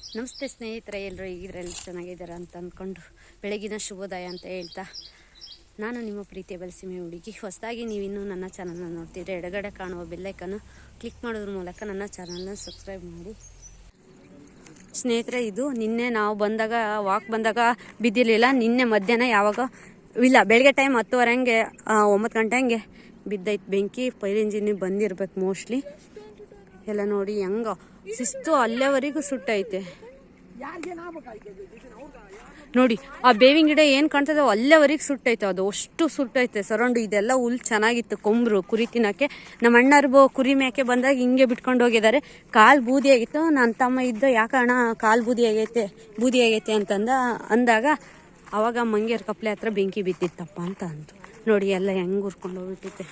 ನಮಸ್ತೆ ಸ್ನೇಹಿತರೆ ಎಲ್ಲರೂ ಇದರಲ್ಲಿ ಚೆನ್ನಾಗಿದ್ದಾರೆ ಅಂತ ಅಂದ್ಕೊಂಡು ಬೆಳಗಿನ ಶುಭೋದಯ ಅಂತ ಹೇಳ್ತಾ ನಾನು ನಿಮ್ಮ ಪ್ರೀತಿಯ ಬಲಸೀಮೆ ಹುಡುಗಿ. ಹೊಸದಾಗಿ ನೀವಿನ್ನೂ ನನ್ನ ಚಾನಲ್ನ ನೋಡ್ತಿದ್ರೆ ಎಡಗಡೆ ಕಾಣುವ ಬೆಲ್ಲೈಕನ್ನು ಕ್ಲಿಕ್ ಮಾಡೋದ್ರ ಮೂಲಕ ನನ್ನ ಚಾನಲ್ನ ಸಬ್ಸ್ಕ್ರೈಬ್ ಮಾಡಿ. ಸ್ನೇಹಿತರೆ, ಇದು ನಿನ್ನೆ ನಾವು ಬಂದಾಗ ವಾಕ್ ಬಂದಾಗ ಬಿದ್ದಿರಲಿಲ್ಲ. ನಿನ್ನೆ ಮಧ್ಯಾಹ್ನ ಯಾವಾಗ? ಇಲ್ಲ, ಬೆಳಗ್ಗೆ ಟೈಮ್ ಹತ್ತುವರೆ ಹಂಗೆ ಒಂಬತ್ತು ಗಂಟೆ ಹಂಗೆ ಬಿದ್ದೈತೆ ಬೆಂಕಿ. ಫೈರ್ ಇಂಜಿನ್ ಬಂದಿರ್ಬೇಕು ಮೋಸ್ಟ್ಲಿ ಎಲ್ಲ ನೋಡಿ ಹೆಂಗ. ಶಿಸ್ತು ಅಲ್ಲೇವರೆಗೂ ಸುಟ್ಟೈತೆ. ನೋಡಿ, ಆ ಬೇವಿನ ಗಿಡ ಏನು ಕಾಣ್ತದೆ ಅಲ್ಲೇವರೆಗೆ ಸುಟ್ಟೈತೆ ಅದು. ಅಷ್ಟು ಸುಟ್ಟೈತೆ. ಸರೌಂಡ್, ಇದೆಲ್ಲ ಹುಲ್ ಚೆನ್ನಾಗಿತ್ತು, ಕೊಂಬ್ರು, ಕುರಿ ತಿನ್ನಕ್ಕೆ ನಮ್ಮ ಅಣ್ಣರ್ಬೋ ಕುರಿ ಮೇಕೆ ಬಂದಾಗ ಹಿಂಗೆ ಬಿಟ್ಕೊಂಡು ಹೋಗಿದ್ದಾರೆ. ಕಾಲು ಬೂದಿ ಆಗಿತ್ತು. ನನ್ನ ತಮ್ಮ ಇದ್ದ ಯಾಕಣ್ಣ ಕಾಲು ಬೂದಿ ಆಗೈತೆ ಬೂದಿ ಆಗೈತೆ ಅಂತಂದ, ಅಂದಾಗ, ಅವಾಗ ಮಂಗೇರ್ ಕಪ್ಲೆ ಹತ್ರ ಬೆಂಕಿ ಬಿದ್ದಿತ್ತಪ್ಪ ಅಂತ ಅಂತು ನೋಡಿ, ಎಲ್ಲ ಹೆಂಗೆ ಉರ್ಕೊಂಡು ಹೋಗ್ಬಿಟ್ಟೈತೆ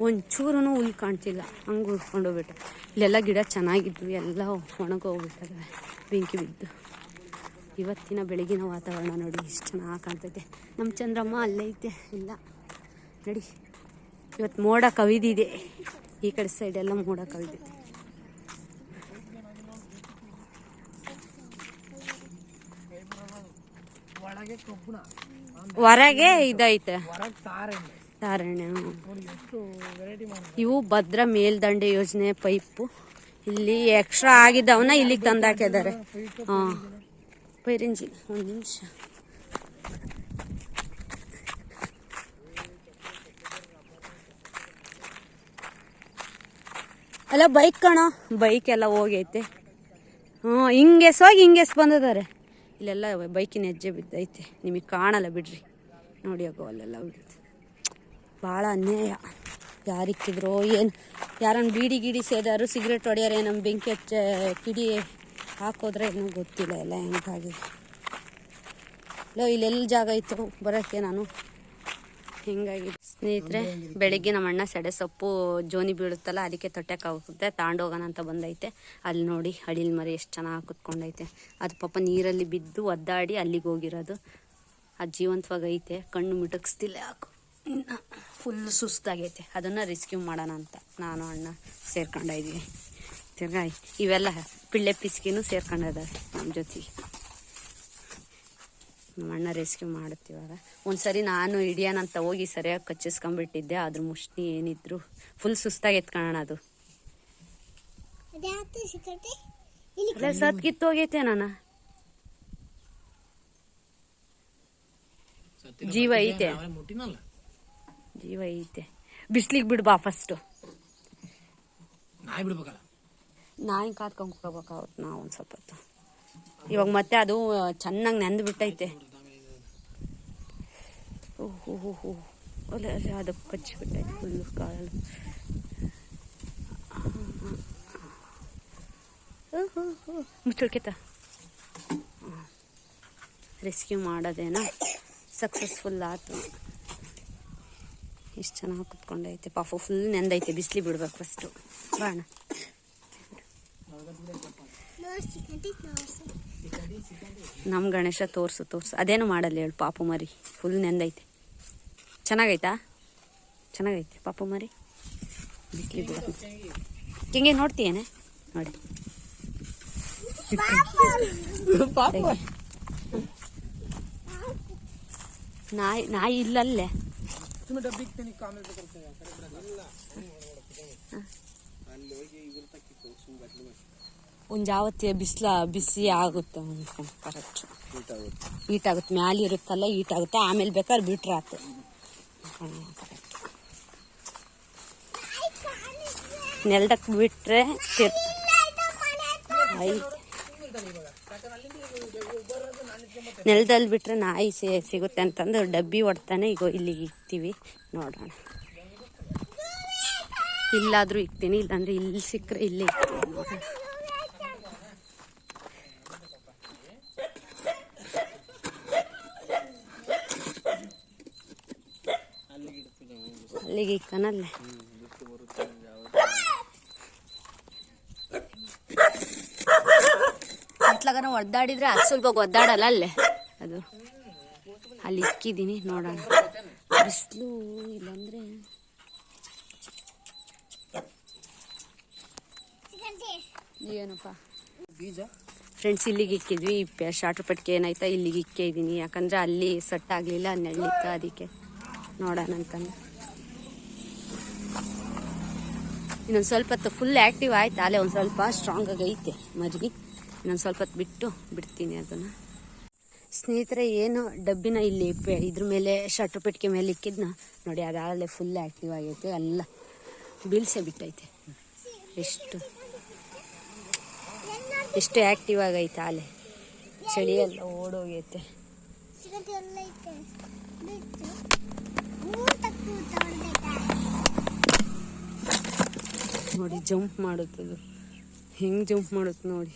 ಒಂಚೂರು ಹುಲ್ ಕಾಣ್ತಿಲ್ಲ. ಹಂಗೆ ಉಳ್ಕೊಂಡೋಗ್ಬಿಟ್ಟು ಹೋಗ್ಬಿಟ್ಟೆ. ಇಲ್ಲೆಲ್ಲ ಗಿಡ ಚೆನ್ನಾಗಿದ್ವು. ಎಲ್ಲ ಒಣಗೋಗ್ಬಿಟ್ಟವೆ ಬೆಂಕಿ ಬಿದ್ದು. ಇವತ್ತಿನ ಬೆಳಗಿನ ವಾತಾವರಣ ನೋಡಿ ಎಷ್ಟು ಚೆನ್ನಾಗಿ ಕಾಣ್ತೈತೆ. ನಮ್ಮ ಚಂದ್ರಮ್ಮ ಅಲ್ಲೇ ಐತೆ. ಇಲ್ಲ. ನಡಿ. ಇವತ್ತು ಮೋಡ ಕವಿದಿದೆ ಈ ಕಡೆ ಸೈಡೆಲ್ಲ ಮೋಡ ಕವಿದಿದೆ ಹೊರಗೆ ಇದೈತೆ. ಧಾರಣೆ ಇವು ಭದ್ರ ಮೇಲ್ದಂಡೆ ಯೋಜನೆ ಪೈಪು. ಇಲ್ಲಿ ಎಕ್ಸ್ಟ್ರಾ ಆಗಿದ್ದವನ್ನ ಇಲ್ಲಿಗೆ ತಂದಾಕಿದ್ದಾರೆ ಹಾಂ ಪೈರಿಂಜಿ ಒಂದು ನಿಮಿಷ. ಅಲ್ಲ ಬೈಕ್ ಕಣ? ಬೈಕ್ ಎಲ್ಲ ಹೋಗೈತೆ. ಹ್ಞೂ ಹಿಂಗೆಸ್ ಹೋಗಿ ಹಿಂಗೆಸ್ ಬಂದಿದ್ದಾರೆ ಇಲ್ಲೆಲ್ಲ ಬೈಕಿನ ಹೆಜ್ಜೆ ಬಿದ್ದೈತೆ. ನಿಮಗೆ ಕಾಣಲ್ಲ ಬಿಡ್ರಿ. ನೋಡಿ ಅಗೋ ಅಲ್ಲೆಲ್ಲ ಬಿಡುತ್ತೆ ಭಾಳ ಅನ್ಯಾಯ. ಯಾರಿಕ್ಕಿದ್ರು ಏನು ಯಾರನ್ನ ಬೀಡಿ ಗೀಡಿ ಸೇದಾರು ಸಿಗರೇಟ್ ಹೊಡೆಯಾರೆ ನಮ್ಮ ಬೆಂಕಿ ಹಚ್ಚ ಕಿಡಿ ಹಾಕೋದ್ರೆ ಏನೋ ಗೊತ್ತಿಲ್ಲ ಎಲ್ಲ ಹೆಂಗಾಗಿ ಲೋ ಇಲ್ಲೆಲ್ಲಿ ಜಾಗ ಇತ್ತು, ಬರೋಕ್ಕೆ ನಾನು. ಹಿಂಗಾಗಿ ಸ್ನೇಹಿತರೆ, ಬೆಳಿಗ್ಗೆ ನಮ್ಮ ಅಣ್ಣ ಸೆಡೆ ಸೊಪ್ಪು ಜೋನಿ ಬೀಳುತ್ತಲ್ಲ, ಅದಕ್ಕೆ ತಾಂಡ ತಾಂಡೋಗೋಣ ಅಂತ ಬಂದೈತೆ. ಅಲ್ಲಿ ನೋಡಿ, ಅಳಿಲ್ ಮರಿ ಎಷ್ಟು ಚೆನ್ನಾಗಿ ಕುತ್ಕೊಂಡೈತೆ. ಅದು ಪಾಪ ನೀರಲ್ಲಿ ಬಿದ್ದು ಒದ್ದಾಡಿ ಅಲ್ಲಿಗೆ ಹೋಗಿರೋದು. ಅದು ಜೀವಂತವಾಗಿ ಐತೆ, ಕಣ್ಣು ಮಿಟಕ್ಸ್ತಿಲ್ಲ ಯಾಕೋ. ಇನ್ನು ಫುಲ್ ಸುಸ್ತಾಗೈತೆ. ಅದನ್ನು ರೆಸ್ಕ್ಯೂ ಮಾಡೋಣ ಅಂತ ನಾನು ಅಣ್ಣ ಸೇರ್ಕೊಂಡಿದ್ದೀವಿ ತಿರ್ಗಾ ಇವೆಲ್ಲ ಪಿಳ್ಳೆ ಪಿಸ್ಕಿನೂ ಸೇರ್ಕೊಂಡಿದ್ದಾವೆ ನಮ್ಮ ಜೊತೆಗೆ ನಮ್ಮ ಅಣ್ಣ ರೆಸ್ಕ್ಯೂ ಮಾಡುತ್ತಿವಾಗ ಒಂದ್ಸರಿ ನಾನು ಹಿಡಿಯೋಣಂತ ಹೋಗಿ ಸರಿಯಾಗಿ ಕಚ್ಚಿಸ್ಕೊಂಡ್ಬಿಟ್ಟಿದ್ದೆ ಅದ್ರ ಮುಷ್ಟಿ ಏನಿದ್ರು ಫುಲ್ ಸುಸ್ತಾಗಿ ಎತ್ಕೊಳ್ಳೋಣ ಅದು. ಸತ್ಕಿತ್ತು ಸತ್ ಕಿತ್ತೋಗೈತೆ ನಾನು. ಜೀವ ಐತೆ. ಜೀವ ಐತೆ. ಬಿಸ್ಲಿಗೆ ಬಿಡ್ಬಾ ಫಸ್ಟು ನಾಯಿ ಬಿಡ್ಬೇಕಲ್ಲ? ನಾಯಿ ಕಾದ್ಕೊಂಡು ಹೋಗ್ಬೇಕಾಗುತ್ತೆ ನಾವು ಒಂದು ಸ್ವಲ್ಪ ಹೊತ್ತು. ಇವಾಗ ಮತ್ತೆ ಅದು ಚೆನ್ನಾಗಿ ನೆಂದು ಬಿಟ್ಟೈತೆ. ಓಹೋ ಹೋ ಹೋ. ಅಲ್ಲೇ ಅಲ್ಲೇ ಅದು ಕಚ್ಚಿಬಿಟ್ಟೈತೆ ಫುಲ್ಲು ಕಾಲು ಮುಚ್ಚಳ್ಕೆತ. ರೆಸ್ಕ್ಯೂ ಮಾಡೋದೇನಾ? ಸಕ್ಸಸ್ಫುಲ್ ಆಯ್ತು ಎಷ್ಟು ಚೆನ್ನಾಗಿ ಕುತ್ಕೊಂಡೈತೆ ಪಾಪ ಫುಲ್ ನೆಂದೈತೆ ಬಿಸಿಲಿ ಬಿಡ್ಬೇಕು ಫಸ್ಟು ಬಾಣ ನಮ್ಮ ಗಣೇಶ ತೋರಿಸು ತೋರ್ಸು. ಅದೇನು ಮಾಡಲ್ಲ ಹೇಳು ಪಾಪು ಮರಿ. ಫುಲ್ ನೆಂದೈತೆ. ಚೆನ್ನಾಗೈತಾ? ಚೆನ್ನಾಗೈತೆ ಪಾಪು ಮರಿ? ಬಿಸ್ಲಿ ಬಿಡ. ಹಿಂಗೆ ನೋಡ್ತೀಯೇನೆ? ನೋಡಿ. ನಾಯಿ ನಾಯಿ ಇಲ್ಲಲ್ಲೇ? ಸುಮ್ಮನೆ ಡಬ್ಬಿ ಇಕ್ತೀನಿ ಆಮೇಲೆ ಬೇಕಾದ್ರೆ ಒಂದು ಜಾವತ್ತೆ ಬಿಸಿಲ ಬಿಸಿ ಆಗುತ್ತೆ ಕರೆಕ್ಟ್ ಹೀಟ್ ಆಗುತ್ತೆ. ಮ್ಯಾಲೆ ಇರುತ್ತಲ್ಲ ಹೀಟ್ ಆಗುತ್ತೆ ಆಮೇಲೆ ಬೇಕಾದ್ರೆ ಬಿಟ್ರೆ ಆತು. ನೆಲ್ದಕ್ಕೆ ಬಿಟ್ರೆ ತಿರ್ ಐತೆ ನೆಲದಲ್ಲಿ ಬಿಟ್ರೆ ನಾಯಿ ಸಿಗುತ್ತೆ ಅಂತಂದು ಡಬ್ಬಿ ಹೊಡ್ತಾನೆ. ಈಗ ಇಲ್ಲಿಗೆ ಇಕ್ತೀವಿ. ನೋಡೋಣ. ಇಲ್ಲಾದ್ರೂ ಇಕ್ತೀನಿ. ಇಲ್ಲಾಂದ್ರೆ ಇಲ್ಲಿ ಸಿಕ್ಕರೆ ಇಲ್ಲಿ ಅಲ್ಲಿಗೆ ಇಕ್ಕನಲ್ಲೇ. ಒದ್ದಾಡಿದ್ರೆ ಸ್ವಲ್ಪ ಒದ್ದಾಡಲ್ಲ ಅಲ್ಲೇ. ಅದು. ಅಲ್ಲಿ ಇಕ್ಕಿದ್ದೀನಿ ನೋಡೋಣ. ಬಿಸಿಲು ಇಲ್ಲಾಂದ್ರೆ. ಏನಪ್ಪ? ಬೀಜ? ಫ್ರೆಂಡ್ಸ್ ಇಲ್ಲಿಗೆ ಇಕ್ಕಿದ್ವಿ. ಶಾರ್ಟ್ ಪಟ್ಕೆ ಏನಾಯ್ತಾ ಇಲ್ಲಿಗೆ ಇಕ್ಕಿದ್ದೀನಿ ಯಾಕಂದರೆ ಅಲ್ಲಿ ಸೆಟ್ ಆಗಲಿಲ್ಲ ನೆಳ್ಳಿತ್ತು ಅದಕ್ಕೆ. ನೋಡೋಣ ಅಂತಂದು. ಇನ್ನೊಂದು ಸ್ವಲ್ಪ ಹೊತ್ತು ಫುಲ್ ಆ್ಯಕ್ಟಿವ್ ಆಯ್ತು. ಅಲ್ಲೇ ಒಂದು ಸ್ವಲ್ಪ ಸ್ಟ್ರಾಂಗ್ ಆಗೈತೆ ಐತೆ ಮಜ್ಗಿ. ಇನ್ನೊಂದು ಸ್ವಲ್ಪ ಹೊತ್ತು ಬಿಟ್ಟು ಬಿಡ್ತೀನಿ ಅದನ್ನು. ಸ್ನೇಹಿತರೆ, ಏನು ಡಬ್ಬಿನ ಇಲ್ಲಿ ಇದ್ರ ಮೇಲೆ ಶಟ್ರ್ ಪೆಟ್ಟಿಗೆ ಮೇಲೆ ಇಕ್ಕಿದ್ನ ನೋಡಿ ಅದಾಗಲೇ ಫುಲ್ ಆ್ಯಕ್ಟಿವ್ ಆಗೈತೆ, ಎಲ್ಲ ಬೀಳ್ಸೆ ಬಿಟ್ಟೈತೆ. ಎಷ್ಟು ಎಷ್ಟು ಆ್ಯಕ್ಟಿವ್ ಆಗೈತೆ ಆಲೆ ಚಳಿ ಎಲ್ಲ ಓಡೋಗೈತೆ. ನೋಡಿ ಜಂಪ್ ಮಾಡುತ್ತದು ಹೆಂಗೆ ಜಂಪ್ ಮಾಡುತ್ತೆ ನೋಡಿ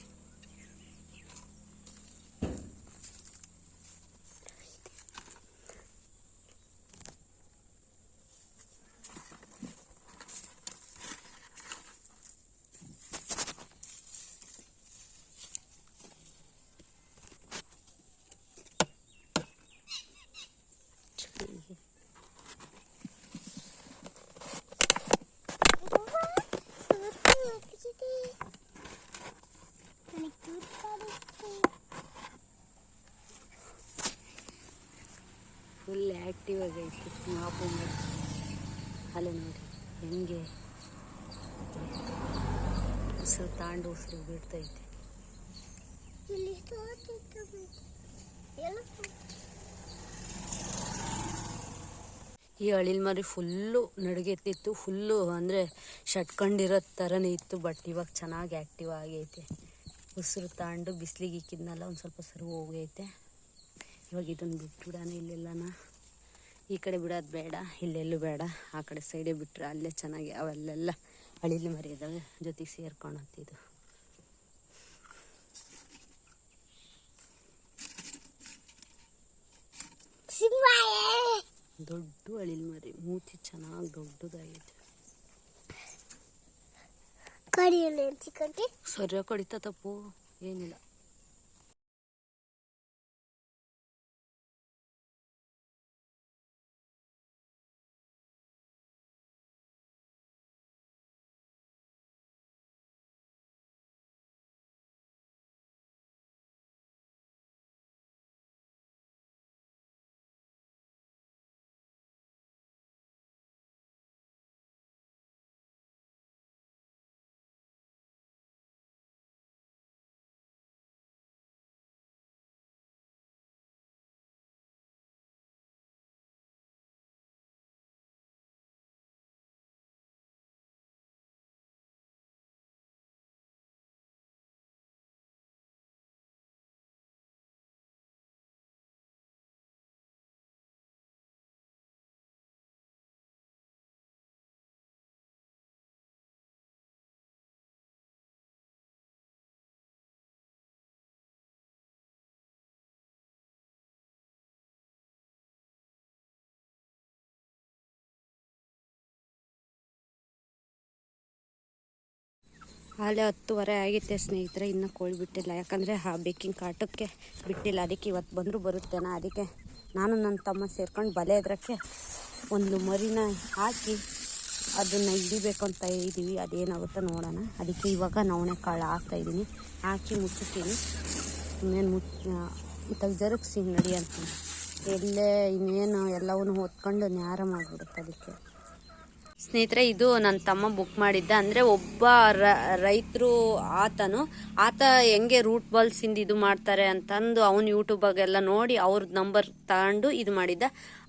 ಫುಲ್ ಅಲ್ಲೇ ನೋಡಿ ಹೆಂಗೆ ಉಸಿರು ತಾಂಡು ಉಸಿರು ಬಿಡ್ತೈತೆ ಈ ಅಳಿಲ್ ಮರಿ ಫುಲ್ಲು ನಡುಗೆತ್ತಿತ್ತು, ಫುಲ್ಲು ಅಂದರೆ ಶಟ್ಕೊಂಡಿರೋ ತರನೇ ಇತ್ತು ಬಟ್ ಇವಾಗ ಚೆನ್ನಾಗಿ ಆಕ್ಟಿವ್ ಆಗೈತೆ. ಉಸಿರು ತಾಂಡು ಬಿಸಿಲಿಗೆ ಇಕ್ಕಿದ್ನಲ್ಲ ಒಂದು ಸ್ವಲ್ಪ ಸರಿ ಹೋಗೈತೆ. ಇವಾಗ ಇದನ್ನು ಬಿಟ್ಬಿಡೋಣ ಇಲ್ಲೆಲ್ಲನ. ಈ ಕಡೆ ಬಿಡೋದು ಬೇಡ ಇಲ್ಲೆಲ್ಲೂ ಬೇಡ. ಆ ಕಡೆ ಸೈಡೇ ಬಿಟ್ಟರೆ ಅಲ್ಲೇ ಚೆನ್ನಾಗಿ ಅವೆಲ್ಲೆಲ್ಲ ಅಳಿಲಿ ಮರಿ ಇದ್ದಾವೆ ಜೊತೆಗೆ ಸೇರ್ಕೊಳತ್ತಿದ್ದು ದೊಡ್ಡ ಅಳಿಲ್ ಮರಿ ಮೂತಿ ಚೆನ್ನಾಗಿ ದೊಡ್ಡದಾಗಿದೆ ಸರಿಯಾಗಿ ಕಡಿತ ತಪ್ಪು ಏನಿಲ್ಲ. ಆಲೆ ಹತ್ತುವರೆ ಆಗಿತ್ತೆ ಸ್ನೇಹಿತರೆ, ಇನ್ನೂ ಕೋಳಿ ಬಿಟ್ಟಿಲ್ಲ. ಯಾಕಂದರೆ ಆ ಬೇಕಿಂಗ್ ಕಾಟಕ್ಕೆ ಬಿಟ್ಟಿಲ್ಲ. ಅದಕ್ಕೆ ಇವತ್ತು ಬಂದರೂ ಬರುತ್ತೇನ. ಅದಕ್ಕೆ ನಾನು ನನ್ನ ತಮ್ಮ ಸೇರ್ಕೊಂಡು ಬಲೆ ಎದ್ರಕ್ಕೆ ಒಂದು ಮರಿನ ಹಾಕಿ ಅದನ್ನು ಹಿಡಿಬೇಕು ಅಂತ ಇದ್ದೀವಿ ಅದೇನಾಗುತ್ತೋ ನೋಡೋಣ. ಅದಕ್ಕೆ ಇವಾಗ ನವಣೆ ಕಾಳು ಹಾಕ್ತಾಯಿದ್ದೀನಿ ಹಾಕಿ ಮುಚ್ಚುತ್ತೀನಿ. ಇನ್ನೇನು ಮುಚ್ಚ ತೆಗ್ದರಕ್ಕೆ ನಡಿ ಅಂತ ಎಲ್ಲೇ ಇನ್ನೇನು ಎಲ್ಲವನ್ನು ಹೊತ್ಕೊಂಡು ನ್ಯಾರ ಮಾಡಿಬಿಡುತ್ತೆ ಅದಕ್ಕೆ. ಸ್ನೇಹಿತರೆ, ಇದು ನನ್ನ ತಮ್ಮ ಬುಕ್ ಮಾಡಿದ್ದ. ಅಂದರೆ ಒಬ್ಬ ರೈತರು ಆತನು, ಆತ ಹೆಂಗೆ ರೂಟ್ ಬಾಲ್ಸಿಂದ ಇದು ಮಾಡ್ತಾರೆ ಅಂತಂದು ಅವನು ಯೂಟ್ಯೂಬಾಗೆಲ್ಲ ನೋಡಿ ಅವ್ರ ನಂಬರ್ ತಗೊಂಡು ಇದು ಮಾಡಿದ್ದ.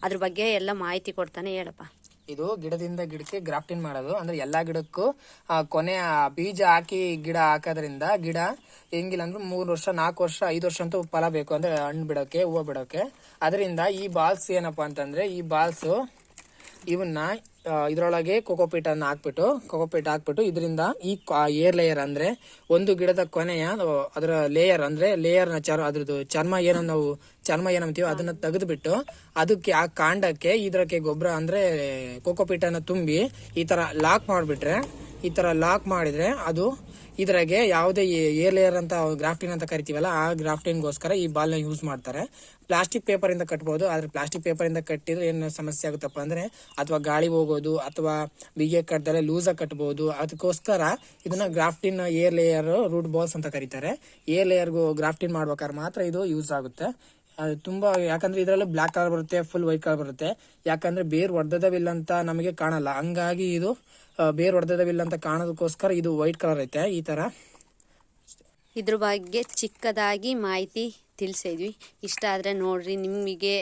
ಅದ್ರ ಬಗ್ಗೆ ಎಲ್ಲ ಮಾಹಿತಿ ಕೊಡ್ತಾನೆ ಹೇಳಪ್ಪ. ಇದು ಗಿಡದಿಂದ ಗಿಡಕ್ಕೆ ಗ್ರಾಫ್ಟಿಂಗ್ ಮಾಡೋದು. ಅಂದ್ರೆ ಎಲ್ಲಾ ಗಿಡಕ್ಕೂ ಕೊನೆ ಬೀಜ ಹಾಕಿ ಗಿಡ ಹಾಕೋದ್ರಿಂದ ಗಿಡ ಹೆಂಗಿಲ್ಲ ಅಂದ್ರೆ ಮೂರು ವರ್ಷ, ನಾಲ್ಕು ವರ್ಷ, ಐದು ವರ್ಷ ಅಂತೂ ಫಲ ಬೇಕು. ಅಂದ್ರೆ ಹಣ್ಣು ಬಿಡೋಕೆ, ಹೂವು ಬಿಡೋಕೆ. ಅದರಿಂದ ಈ ಬಾಲ್ಸ್ ಏನಪ್ಪಾ ಅಂತಂದ್ರೆ, ಈ ಬಾಲ್ಸ್ ಇವನ್ನ ಇದ್ರೊಳಗೆ ಕೊಕೋಪೀಟನ್ನು ಹಾಕ್ಬಿಟ್ಟು ಕೊಕೋಪೀಟ್ ಹಾಕ್ಬಿಟ್ಟು ಇದರಿಂದ ಈ ಏರ್ ಲೇಯರ್ ಅಂದ್ರೆ ಒಂದು ಗಿಡದ ಕೊನೆಯ ಅದರ ಲೇಯರ್ ಅಂದ್ರೆ ಲೇಯರ್ನ ನ ಚರ್ಮ, ಅದ್ರದ್ದು ಚರ್ಮ ಏನೋ ನಾವು, ಚರ್ಮ ಏನಂತೀವೋ ಅದನ್ನ ತೆಗೆದುಬಿಟ್ಟು ಅದಕ್ಕೆ ಆ ಕಾಂಡಕ್ಕೆ ಇದಕ್ಕೆ ಗೊಬ್ಬರ ಅಂದ್ರೆ ಕೊಕೋಪೀಟನ್ನು ತುಂಬಿ ಈ ತರ ಲಾಕ್ ಮಾಡಿಬಿಟ್ರೆ, ಈ ತರ ಲಾಕ್ ಮಾಡಿದ್ರೆ ಅದು ಇದ್ರಾಗೆ ಯಾವುದೇ ಏರ್ ಲೇಯರ್ ಅಂತ ಗ್ರಾಫ್ಟಿನ್ ಅಂತ ಕರಿತೀವಲ್ಲ, ಆ ಗ್ರಾಫ್ಟಿನ್ಗೋಸ್ಕರ ಈ ಬಾಲ್ನ ಯೂಸ್ ಮಾಡ್ತಾರೆ. ಪ್ಲಾಸ್ಟಿಕ್ ಪೇಪರ್ ಇಂದ ಕಟ್ಬೋದು, ಆದ್ರೆ ಪ್ಲಾಸ್ಟಿಕ್ ಪೇಪರ್ ಇಂದ ಕಟ್ಟಿದ್ರೆ ಏನು ಸಮಸ್ಯೆ ಆಗುತ್ತಪ್ಪ ಅಂದ್ರೆ, ಅಥವಾ ಗಾಳಿ ಹೋಗೋದು, ಅಥವಾ ಬಿಗೆ ಕಟ್ಟದರೆ ಲೂಸ್ ಆಗಿ ಕಟ್ಬೋದು. ಅದಕ್ಕೋಸ್ಕರ ಇದನ್ನ grafting air layer root balls ಅಂತ ಕರೀತಾರೆ. ಏರ್ ಲೇಯರ್ಗೂ ಗ್ರಾಫ್ಟಿನ್ ಮಾಡ್ಬೇಕಾದ್ರೆ ಮಾತ್ರ ಇದು ಯೂಸ್ ಆಗುತ್ತೆ. ಅದು ತುಂಬಾ, ಯಾಕಂದ್ರೆ ಇದರಲ್ಲಿ ಬ್ಲಾಕ್ ಕಲರ್ ಬರುತ್ತೆ ಫುಲ್ ವೈಟ್ ಕಲರ್ ಬರುತ್ತೆ. ಯಾಕಂದ್ರೆ ಬೇರ್ ಹೊಡೆದವಿಲ್ಲ ಅಂತ ನಮಗೆ ಕಾಣಲ್ಲ. ಹಂಗಾಗಿ ಇದು ಬೇರ್ ಹೊಡೆದವಿಲ್ಲ ಅಂತ ಕಾಣೋದಕ್ಕೋಸ್ಕರ ಇದು ವೈಟ್ ಕಲರ್ ಐತೆ, ಈ ತರ. ಇದ್ರ ಬಗ್ಗೆ ಚಿಕ್ಕದಾಗಿ ಮಾಹಿತಿ ತಿಳಿಸಿದ್ವಿ. ಇಷ್ಟ ಆದರೆ ನೋಡ್ರಿ, ನಿಮಗೆ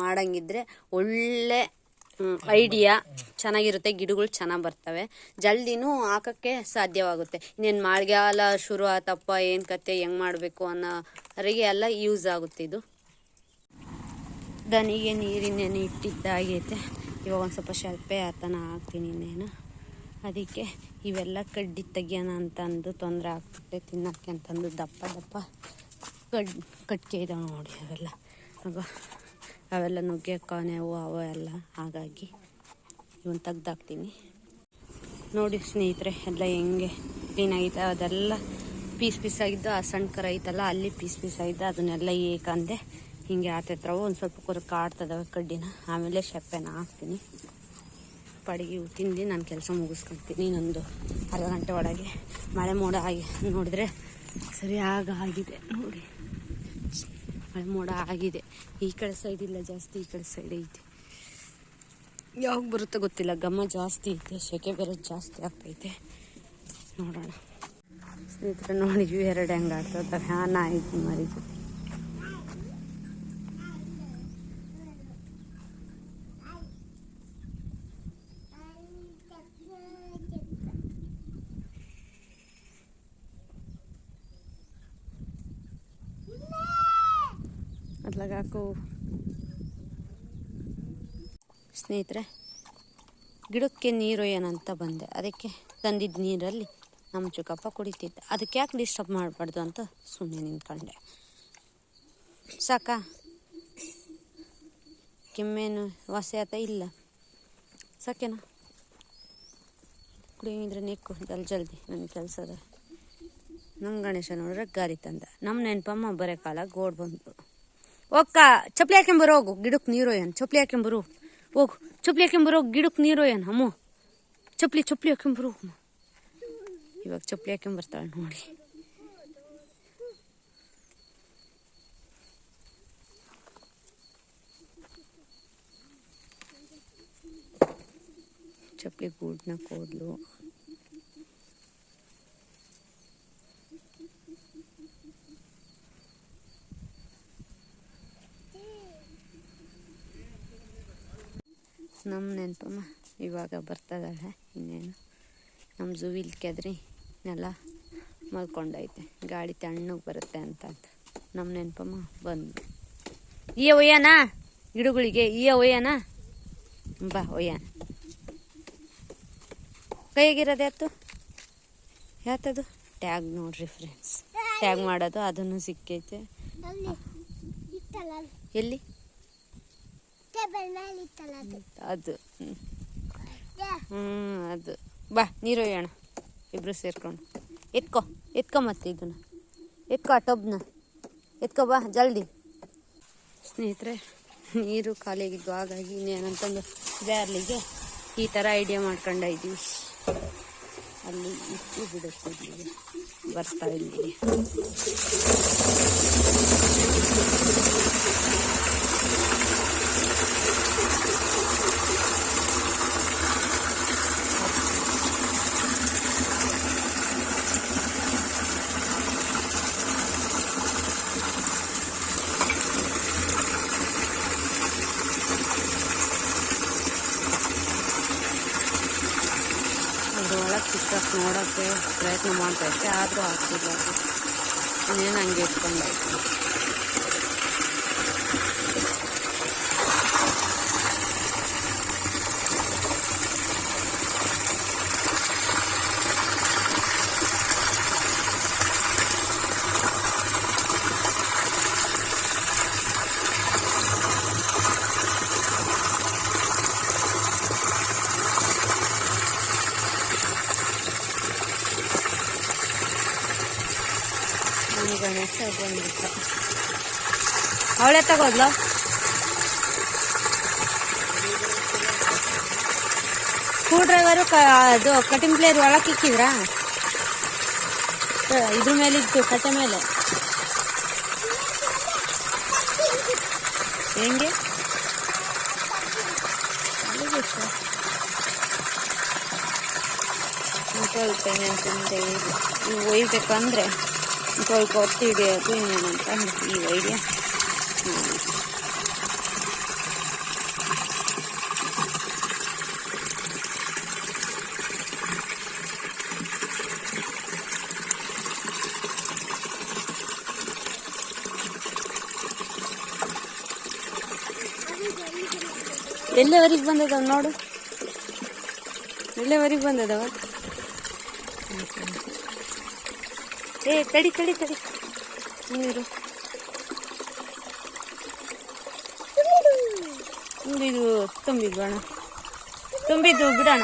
ಮಾಡಂಗಿದ್ರೆ ಒಳ್ಳೆ ಐಡಿಯಾ ಚೆನ್ನಾಗಿರುತ್ತೆ, ಗಿಡಗಳು ಚೆನ್ನಾಗಿ ಬರ್ತವೆ. ಜಲ್ದಿನೂ ಹಾಕೋಕ್ಕೆ ಸಾಧ್ಯವಾಗುತ್ತೆ. ಇನ್ನೇನು ಮಳೆಗಾಲ ಶುರು ಆತಪ್ಪ, ಏನು ಕತೆ, ಹೆಂಗೆ ಮಾಡಬೇಕು ಅನ್ನೋರಿಗೆ ಎಲ್ಲ ಯೂಸ್ ಆಗುತ್ತೆ ಇದು. ದನಿಗೆ ನೀರಿನೇನು ಇಟ್ಟಿದ್ದಾಗೈತೆ ಇವಾಗ ಒಂದು ಸ್ವಲ್ಪ ಶರ್ಪೆ ಆತನ ಹಾಕ್ತೀನಿ ಇನ್ನೇನು. ಅದಕ್ಕೆ ಇವೆಲ್ಲ ಕಡ್ಡಿ ತೆಗಿಯೋಣ ಅಂತಂದು ತೊಂದರೆ ಆಗ್ಬಿಟ್ಟೆ ತಿನ್ನೋಕ್ಕೆ ಅಂತಂದು ದಪ್ಪ ದಪ್ಪ ಕಡ್ ಕಟ್ಗೆ ಇದಾವೆ ನೋಡಿ ಅವೆಲ್ಲ. ಆಗ ಅವೆಲ್ಲ ನುಗ್ಗೆಕಾನೆವು ಅವ ಎಲ್ಲ. ಹಾಗಾಗಿ ಇವನ್ನ ತೆಗ್ದಾಕ್ತೀನಿ. ನೋಡಿ ಸ್ನೇಹಿತರೆ, ಎಲ್ಲ ಹೆಂಗೆ ಕ್ಲೀನಾಗಿತ್ತು ಅದೆಲ್ಲ ಪೀಸ್ ಪೀಸ್ ಆಗಿದ್ದು ಆ ಸಣ್ಣ ಕರ ಐತಲ್ಲ, ಅಲ್ಲಿ ಪೀಸ್ ಪೀಸ್ ಆಗಿದ್ದು ಅದನ್ನೆಲ್ಲ ಏಕಂದೆ ಹಿಂಗೆ ಆತೈತ್ರವು ಒಂದು ಸ್ವಲ್ಪ ಕುರ ಕಾಡ್ತದ ಕಡ್ಡಿನ. ಆಮೇಲೆ ಶೆಪ್ಪೆನ ಹಾಕ್ತೀನಿ. ಪಡಿಗೆ ತಿಂದು ನಾನು ಕೆಲಸ ಮುಗಿಸ್ಕೊಳ್ತೀನಿ ನಂದು. ಅರ್ಧ ಗಂಟೆ ಒಳಗೆ. ಮಳೆ ಮೋಡ ಆಗಿ, ನೋಡಿದ್ರೆ ಸರಿಯಾಗಿ ಆಗಿದೆ, ನೋಡಿ. ಮಳೆ ಮೋಡ ಆಗಿದೆ. ಈ ಕಡೆ ಸೈಡ್ ಇಲ್ಲ, ಜಾಸ್ತಿ ಈ ಕಡೆ ಸೈಡ್ ಐತೆ. ಯಾವಾಗ ಬರುತ್ತೋ ಗೊತ್ತಿಲ್ಲ, ಘಮ ಜಾಸ್ತಿ ಐತೆ, ಸೆಕೆ ಬೇರೆ ಜಾಸ್ತಿ ಆಗ್ತೈತೆ. ನೋಡೋಣ. ಸ್ನೇಹಿತರೆ ನೋಡಿದ್ವಿ ಎರಡು ಹೆಂಗೆ ಹಾನ ಆಯ್ತು ಜೊತೆ ಸ್ನೇಹಿತರೆ, ಗಿಡಕ್ಕೆ ನೀರು ಏನಂತ ಬಂದೆ. ಅದಕ್ಕೆ ತಂದಿದ್ದ ನೀರಲ್ಲಿ ನಮ್ಮ ಚಿಕ್ಕಪ್ಪ ಕುಡಿತಿದ್ದೆ. ಅದಕ್ಕೆ ಯಾಕೆ ಡಿಸ್ಟರ್ಬ್ ಮಾಡಬಾರ್ದು ಅಂತ ಸುಮ್ಮನೆ ನಿಂತ್ಕೊಂಡೆ. ಸಾಕ? ಕೆಮ್ಮೇನು ವಾಸಿ ಆತ ಇಲ್ಲ. ಸಾಕೇನಾ? ಕುಡಿಯಿದ್ರೆ ನೆಕ್ಕು, ಜಲ್ ಜಲ್ದಿ ನನ್ನ ಕೆಲಸದ. ನಮ್ಮ ಗಣೇಶ ನೋಡ್ರೆ ಗಾರಿ ತಂದ. ನಮ್ಮ ನೆನಪಮ್ಮ ಬರೋ ಕಾಲ ಗೋಡ್ ಬಂತು ಒಕ್ಕ ಚಪ್ಪಲಿ ಹಾಕೊಂಬರು ಹೋಗು ಗಿಡಕ್ಕೆ ನೀರು ಏನು ಚಪ್ಪಲಿ ಹಾಕೊಂಬರು ಹೋಗು ಚಪ್ಪಲಿ ಹಾಕೊಂಬರು ಹೋಗು ಗಿಡಕ್ಕೆ ನೀರು ಏನು ಅಮ್ಮ ಚಪ್ಪಲಿ ಚಪ್ಪಲಿ ಹಾಕೊಂಬರು ಹೋಗು ಇವಾಗ ಚಪ್ಪಲಿ ಹಾಕೊಂಬರ್ತಾಳೆ ನೋಡಿ ಚಪ್ಪಲಿ ಗೂಡ್ನ ಕೂದಲು ನಮ್ಮ ನೆನಪಮ್ಮ ಇವಾಗ ಬರ್ತದಲ್ಲ ಇನ್ನೇನು. ನಮ್ಮ ಜುವಿಲ್ ಕೆದ್ರಿ ನೆಲ ಮಲ್ಕೊಂಡೈತೆ. ಗಾಳಿ ತಣ್ಣಗೆ ಬರುತ್ತೆ ಅಂತ ಅಂತ. ನಮ್ಮ ನೆನಪಮ್ಮ ಬಂದು. ಈ ಒಯ್ಯನಾ ಗಿಡಗಳಿಗೆ ಈ ಒಯ್ಯನಾ ಬಾ ಒಯ್ಯಾನ ಕೈಯಾಗಿರೋದು ಯಾತು ಯಾತದು ಟ್ಯಾಗ್ ನೋಡ್ರಿ ಫ್ರೆಂಡ್ಸ್ ಟ್ಯಾಗ್ ಮಾಡೋದು ಅದನ್ನು ಸಿಕ್ಕೈತೆ. ಎಲ್ಲಿ? ಅದು. ಹ್ಞೂ ಅದು. ಬಾ ನೀರು ಒಯ್ಯೋಣ ಇಬ್ರು ಸೇರ್ಕೊಂಡು. ಎತ್ಕೊ ಎತ್ಕೊ ಮತ್ತೆ ಇದನ್ನ. ಎತ್ಕೊ ಆ ಟಬ್ನ. ಎತ್ಕೊ ಬಾ ಜಲ್ದಿ. ಸ್ನೇಹಿತರೆ ನೀರು ಖಾಲಿಯಾಗಿದ್ದು ಹಾಗಾಗಿ ಇನ್ನೇನಂತಂದು ಬ್ಯಾರ್ಲಿಗೆ ಈ ಥರ ಐಡಿಯಾ ಮಾಡ್ಕೊಂಡ ಇದ್ದೀವಿ. ಅಲ್ಲಿ ಇಟ್ಟು ಬಿಡುತ್ತೆ ಇಲ್ಲಿಗೆ ಇಲ್ಲಿ ಇಲ್ಲಿಗೆ ಅದ್ರ ಒಳಗೆ ಸಿಕ್ಕಕ್ಕೆ ನೋಡೋಕ್ಕೆ ಪ್ರಯತ್ನ ಮಾಡ್ತಾ ಇದ್ದೆ ಆದರೂ ಆಗ್ತಿಲ್ಲ. ಅದು ಇನ್ನೇನು ಹಂಗೆ ಇಟ್ಕೊಂಡೈತೆ ಬಂದ್ಬಿಟ್ಟ ಅವಳೆ ತಗೋದ್ಲು? ಸ್ಕ್ರೂ ಡ್ರೈವರು ಕ, ಅದು ಕಟಿಂಗ್ ಪ್ಲೇರ್ ಒಳಗೆ ಇಕ್ಕಿದ್ರಾ? ಇದ್ರ ಮೇಲೆ ಇತ್ತು ಕಟ್ಟೆ ಮೇಲೆ. ಹೆಂಗೆ? ನೀವು ಒಯ್ಬೇಕಂದ್ರೆ. ತೊಳ್ಕೊ ಒತ್ತಿ ಹಿಡಿಯೋದು ಇನ್ನೇನಂತ ಈ ಐಡಿಯಾ ಎಲ್ಲವರೆಗೆ ಬಂದದವ ನೋಡು? ಎಲ್ಲವರೆಗೆ ಬಂದದವ? ಏ, ತಡಿ ತಡಿ ತಡಿ. ನೀರು. ತುಂಬಿದು ತುಂಬಿದ್ವು ಅಣ್ಣ. ತುಂಬಿದ್ದು, ಬಿಡೋಣ.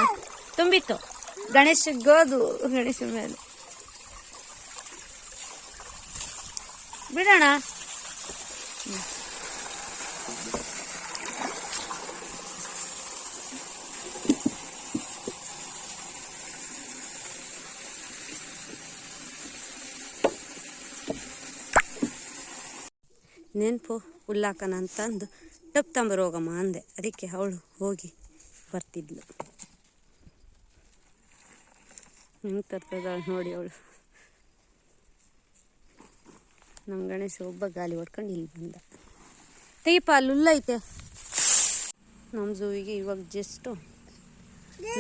ತುಂಬಿತ್ತು. ಗಣೇಶ ಗೋದು ಗಣೇಶ ಮೇಲೆ. ಬಿಡೋಣ. ನೆನಪು ಉಲ್ಲಾಕನ ಅಂತಂದು ಟಪ್ ತಂಬರ್ ಹೋಗಮ್ಮ ಅಂದೆ. ಅದಕ್ಕೆ ಅವಳು ಹೋಗಿ ಬರ್ತಿದ್ಲು. ಹೆಂಗೆ ತರ್ತದಳು ನೋಡಿ ಅವಳು. ನಮ್ಮ ಗಣೇಶ ಒಬ್ಬ ಗಾಲಿ ಹೊಡ್ಕೊಂಡು ಇಲ್ಲಿ ಬಂದ. ತೆಗಿಪ ಅಲ್ಲಿ ಉಲ್ಲೈತೆ ನಮ್ಮ ಜೂವಿಗೆ ಇವಾಗ ಜಸ್ಟು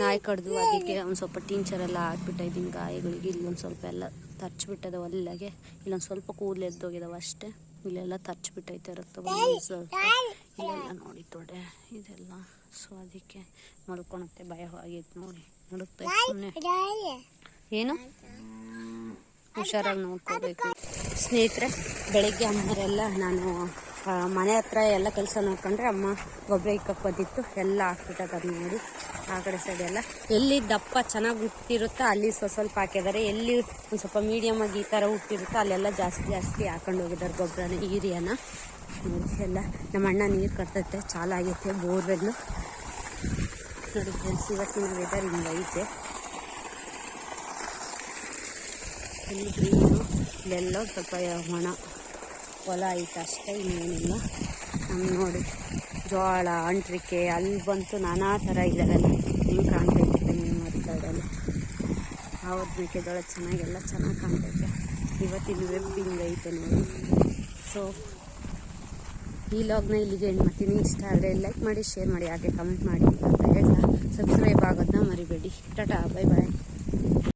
ನಾಯಿ ಕಡ್ದು ಅದಕ್ಕೆ ಒಂದು ಸ್ವಲ್ಪ ಟೀಂಚರ್ ಎಲ್ಲ ಹಾಕ್ಬಿಟ್ಟಿದ್ದೀನಿ ಗಾಯಗಳಿಗೆ ಇಲ್ಲೊಂದು ಸ್ವಲ್ಪ ಎಲ್ಲ ತರ್ಚ್ಬಿಟ್ಟದ ಒಲ್ಲಗೆ ಇಲ್ಲೊಂದು ಸ್ವಲ್ಪ ಕೂದಲು ಎದ್ದೋಗಿದಾವೆ ಅಷ್ಟೇ. ಇಲ್ಲೆಲ್ಲ ತರ್ಚ್ಬಿಟ್ಟೈತೆ ರಕ್ತ ಇಲ್ಲೆಲ್ಲ ನೋಡಿ ತೊಡೆ, ಇದೆಲ್ಲ. ಸೊ ಅದಕ್ಕೆ ಮಲ್ಕೊಳತ್ತೆ ಭಯವಾಗೈತೆ ನೋಡಿ. ನಡುಕ್ತೈತೆ ಏನು? ಹುಷಾರಾಗಿ ನೋಡ್ಕೋಬೇಕು. ಸ್ನೇಹಿತರೆ, ಬೆಳಿಗ್ಗೆ ಅಮ್ಮರೆಲ್ಲ ನಾನು ಮನೆ ಹತ್ರ ಎಲ್ಲ ಕೆಲಸ ನೋಡ್ಕೊಂಡ್ರೆ ಅಮ್ಮ ಗೊಬ್ಬರ ಇಕ್ಕಕ್ಕೆ ಬಂದಿತ್ತು ಎಲ್ಲ ಹಾಕ್ಬಿಟ್ಟದ ನೋಡಿ ಆ ಕಡೆ ಸೈಡ್ ಎಲ್ಲ. ಎಲ್ಲಿ ದಪ್ಪ ಚೆನ್ನಾಗಿ ಹುಟ್ಟಿರುತ್ತೋ ಅಲ್ಲಿ ಸ್ವಲ್ಪ ಸ್ವಲ್ಪ ಹಾಕಿದ್ದಾರೆ. ಎಲ್ಲಿ ಒಂದು ಸ್ವಲ್ಪ ಮೀಡಿಯಮ್ ಆಗಿ ಈ ಥರ ಹುಟ್ಟಿರುತ್ತೋ ಅಲ್ಲೆಲ್ಲ ಜಾಸ್ತಿ ಜಾಸ್ತಿ ಹಾಕೊಂಡು ಹೋಗಿದ್ದಾರೆ ಗೊಬ್ಬರನ, ಯೂರಿಯಾನ. ನೋಡಿ ಎಲ್ಲ, ನಮ್ಮ ಅಣ್ಣ ನೀರು ಕಟ್ತೈತೆ ಚಾಲಾಗೈತೆ ಬೋರ್ವೆಲ್ಲು ನೋಡಿ ಫ್ರೆಂಡ್ಸ್ ಇವತ್ತಿನ ವೆದರ್ ಹಿಂಗೈತೆ ಇಲ್ಲಿ ಗ್ರೀನು ಇಲ್ಲೆಲ್ಲ ಸ್ವಲ್ಪ ಒಣ. ಹೊಲ ಐತೆ ಅಷ್ಟೇ, ಇನ್ನೇನಿಲ್ಲ. ನಮ್ಗೆ ನೋಡಿ, ಜೋಳ, ಅಂಟ್ರಿಕೆ, ಅಲ್ಲಿ ಬಂತು ನಾನಾ ಥರ ಇದ್ದಾರೆ ಹೆಂಗೆ ಕಾಣ್ತೈತೆ ನಿಮ್ಮ ಮರದಲ್ಲಿ ಅವ್ರ ಮೆಕ್ಕೆಜೋಳ ಚೆನ್ನಾಗೆಲ್ಲ ಚೆನ್ನಾಗಿ ಕಾಣ್ತೈತೆ ಇವತ್ತಿನ ವೆಬ್ ಐತೆ ನೋಡಿ. ಸೊ ಈ ಲಾಗ್ನ ಇಲ್ಲಿಗೆ ಏನು ಮಾಡ್ತೀನಿ. ಇಷ್ಟ ಆದರೆ ಲೈಕ್ ಮಾಡಿ ಶೇರ್ ಮಾಡಿ, ಹಾಗೆ ಕಮೆಂಟ್ ಮಾಡಿ ಅಂತ ಹೇಳ್ತಾ. ಸಬ್ಸ್ಕ್ರೈಬ್ ಆಗೋದನ್ನ ಮರಿಬೇಡಿ. Tata bye bye